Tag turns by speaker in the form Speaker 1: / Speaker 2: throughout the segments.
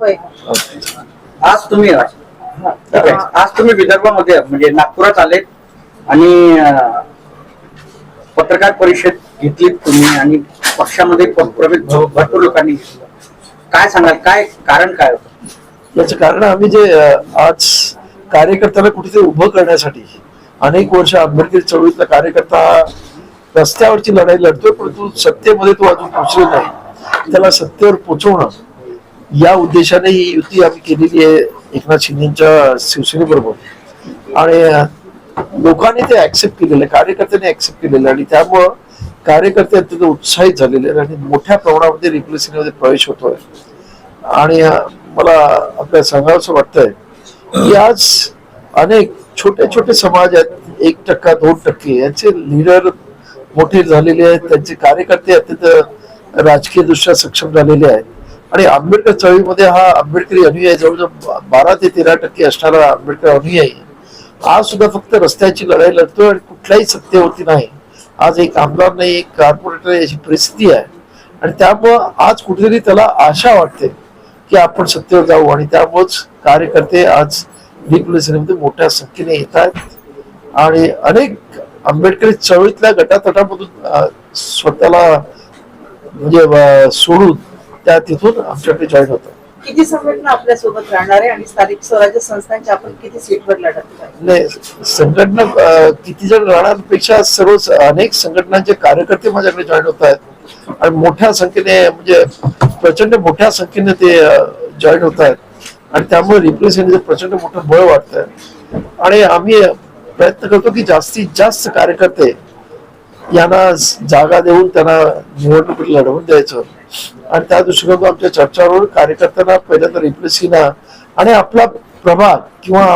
Speaker 1: आज तुम्ही. आज तुम्ही विदर्भामध्ये म्हणजे नागपुरात आलेत आणि पत्रकार परिषद घेतलीत तुम्ही आणि पक्षामध्ये भ- भरपूर लोकांनी घेतला. काय सांगाल? काय कारण काय होतं?
Speaker 2: याचं कारण आम्ही जे आज कार्यकर्त्याला कुठेतरी उभं करण्यासाठी अनेक वर्ष आंबेडकरी चळवळीतला कार्यकर्ता रस्त्यावरची लढाई लढतोय परंतु सत्तेमध्ये तो अजून पोहोचलेला नाही. त्याला सत्तेवर पोहोचवणं या उद्देशाने ही युती आम्ही केलेली आहे एकनाथ शिंदेच्या शिवसेनेबरोबर. आणि लोकांनी ते ऍक्सेप्ट केलेलं आहे कार्यकर्त्यांनी ऍक्सेप्ट केलेलं आहे. आणि त्यामुळं कार्यकर्ते अत्यंत उत्साहित झालेले आहेत आणि मोठ्या प्रमाणामध्ये रिप्लेसिंगमध्ये प्रवेश होतोय. आणि मला आपल्या सांगावंसं वाटतंय की आज अनेक छोटे छोटे समाज आहेत एक टक्का दोन टक्के यांचे लिडर मोठे झालेले आहेत त्यांचे कार्यकर्ते अत्यंत राजकीय दृष्ट्या सक्षम झालेले आहेत. आणि आंबेडकर चळवळीमध्ये हा आंबेडकरी अनुयायी जवळजवळ बारा ते तेरा टक्के असणारा आंबेडकर अनुयायी आज सुद्धा फक्त रस्त्याची लढाई लढतो आणि कुठल्याही सत्तेवरती नाही. आज एक आमदार नाही एक कॉर्पोरेटर आहे, अशी परिस्थिती आहे. आणि त्यामुळं आज कुठेतरी त्याला आशा वाटते की आपण सत्तेवर जाऊ आणि त्यामुळेच कार्यकर्ते आज मध्ये मोठ्या संख्येने येत आहेत. आणि अनेक आंबेडकरी चळवळीतल्या गटातटामधून स्वतःला म्हणजे सोडून त्या तिथून आमच्याकडे जॉईन होतात
Speaker 3: किती संघटना आपल्यासोबत राहणार आहे आणि स्थानिक स्वराज्य संस्थांच्या आपण किती सीटवर लढत आहे
Speaker 2: नाही संघटना अं, किती जण राहण्यापेक्षा सर्व अनेक संघटनांचे कार्यकर्ते माझ्याकडे जॉईन होत आहेत. आणि मोठ्या संख्येने म्हणजे प्रचंड मोठ्या संख्येने ते जॉईन होत आहेत. आणि त्यामुळे रिप्रेझेंटेटिव्ह प्रचंड मोठं बळ वाटतंय आणि आम्ही प्रयत्न करतो की जास्तीत जास्त कार्यकर्ते यांना जागा देऊन त्यांना निवडणूक लढवून द्यायचं. आणि त्या दृष्टिकोनातून आमच्या चर्चावर कार्यकर्त्यांना पहिल्यांदा रिप्लेसिंग आणि आपला प्रभाग किंवा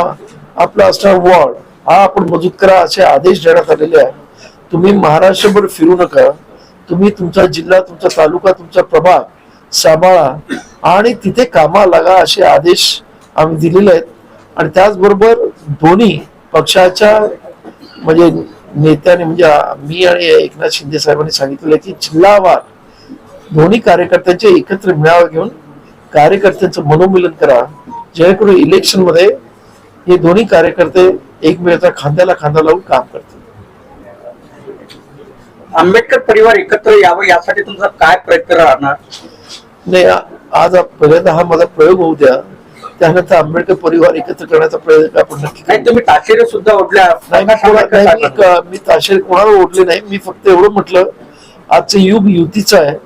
Speaker 2: आपला असणारा वॉर्ड हा आपण मजूत करा असे आदेश देण्यात आलेले आहेत. तुम्ही महाराष्ट्रभर फिरू नका. तुम्ही तुमचा जिल्हा तुमचा तालुका तुमचा प्रभाग सांभाळा आणि तिथे कामा लागा असे आदेश आम्ही दिलेले आहेत. आणि त्याचबरोबर दोन्ही पक्षाच्या म्हणजे नेत्याने म्हणजे मी आणि एकनाथ शिंदे साहेबांनी सांगितलेलं आहे की जिल्हावार दोन्ही कार्यकर्त्यांचे एकत्र मेळावा घेऊन कार्यकर्त्यांचं मनोमिलन करा. जेणेकरून इलेक्शनमध्ये हे दोन्ही कार्यकर्ते एकमेकांच्या खांद्याला खांदा लावून काम करतील.
Speaker 1: आंबेडकर परिवार एकत्र यावं यासाठी तुमचा काय प्रयत्न राहणार?
Speaker 2: नाही आज पहिल्यांदा हा माझा प्रयोग होऊ द्या. त्यानंतर आंबेडकर परिवार एकत्र करण्याचा प्रयत्न आपण नक्की.
Speaker 1: नाही तुम्ही ताशेरे सुद्धा ओढल्या.
Speaker 2: नाही, मी ताशेर कोणाला ओढले नाही. मी फक्त एवढं म्हटलं आजचं युग युतीचं आहे.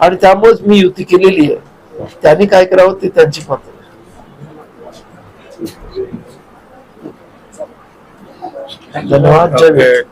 Speaker 2: आणि त्यामुळेच मी युती केलेली आहे. त्यांनी काय करावं ते त्यांची पात्र धन्यवाद. जय.